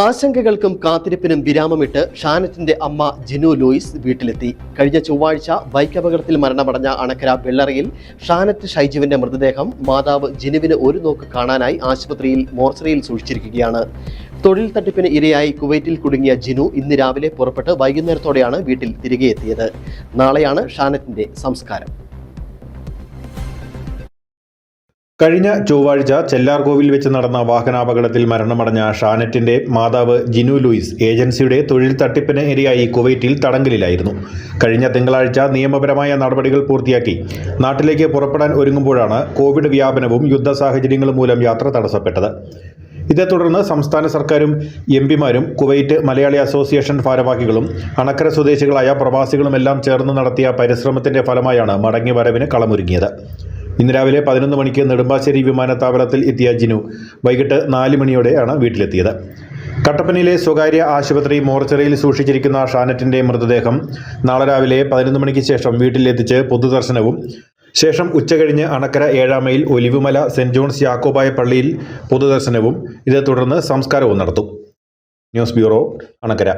ആശങ്കകൾക്കും കാത്തിരിപ്പിനും വിരാമമിട്ട് ഷാനറ്റിന്റെ അമ്മ ജിനു ലൂയിസ് വീട്ടിലെത്തി. കഴിഞ്ഞ ചൊവ്വാഴ്ച ബൈക്ക് അപകടത്തിൽ മരണമടഞ്ഞ അണക്കര വെള്ളറയിൽ ഷാനറ്റ് ഷൈജുവിന്റെ മൃതദേഹം മാതാവ് ജിനുവിന് ഒരു നോക്ക് കാണാനായി ആശുപത്രിയിൽ മോർച്ചറിയിൽ സൂക്ഷിച്ചിരിക്കുകയാണ്. തൊഴിൽ തട്ടിപ്പിന് ഇരയായി കുവൈറ്റിൽ കുടുങ്ങിയ ജിനു ഇന്ന് രാവിലെ പുറപ്പെട്ട് വൈകുന്നേരത്തോടെയാണ് വീട്ടിൽ തിരികെ എത്തിയത് നാളെയാണ് ഷാനറ്റിന്റെ സംസ്കാരം. കഴിഞ്ഞ ചൊവ്വാഴ്ച ചെല്ലാർകോവിൽ വെച്ച് നടന്ന വാഹനാപകടത്തിൽ മരണമടഞ്ഞ ഷാനറ്റിന്റെ മാതാവ് ജിനു ലൂയിസ് ഏജൻസിയുടെ തൊഴിൽ തട്ടിപ്പിന് ഇരയായി കുവൈറ്റിൽ തടങ്കലിലായിരുന്നു. കഴിഞ്ഞ തിങ്കളാഴ്ച നിയമപരമായ നടപടികൾ പൂർത്തിയാക്കി. നാട്ടിലേക്ക് പുറപ്പെടാൻ ഒരുങ്ങുമ്പോഴാണ് കോവിഡ് വ്യാപനവും യുദ്ധ സാഹചര്യങ്ങളും മൂലം യാത്ര തടസ്സപ്പെട്ടത്. ഇതേ തുടർന്ന് സംസ്ഥാന സർക്കാരും എം പിമാരും കുവൈറ്റ് മലയാളി അസോസിയേഷൻ ഭാരവാഹികളും അണക്കര സ്വദേശികളായ പ്രവാസികളുമെല്ലാം ചേർന്ന് നടത്തിയ പരിശ്രമത്തിന്റെ ഫലമായാണ് മടങ്ങി വരവിന് കളമൊരുങ്ങിയത്. ഇന്ന് രാവിലെ പതിനൊന്ന് മണിക്ക് നെടുമ്പാശ്ശേരി വിമാനത്താവളത്തിൽ എത്തിയ ജിനു വൈകിട്ട് നാല് മണിയോടെയാണ് വീട്ടിലെത്തിയത്. കട്ടപ്പനയിലെ സ്വകാര്യ ആശുപത്രി മോർച്ചറിയിൽ സൂക്ഷിച്ചിരിക്കുന്ന ഷാനറ്റിന്റെ മൃതദേഹം നാളെ രാവിലെ പതിനൊന്ന് മണിക്ക് ശേഷം വീട്ടിലെത്തിച്ച് പൊതുദർശനവും ശേഷം ഉച്ചകഴിഞ്ഞ് അണക്കര ഏഴാമയിൽ ഒലിവുമല സെന്റ് ജോൺസ് യാക്കോബായ പള്ളിയിൽ പൊതുദർശനവും ഇതേ തുടർന്ന് സംസ്കാരവും നടത്തും. News bureau Anakkara.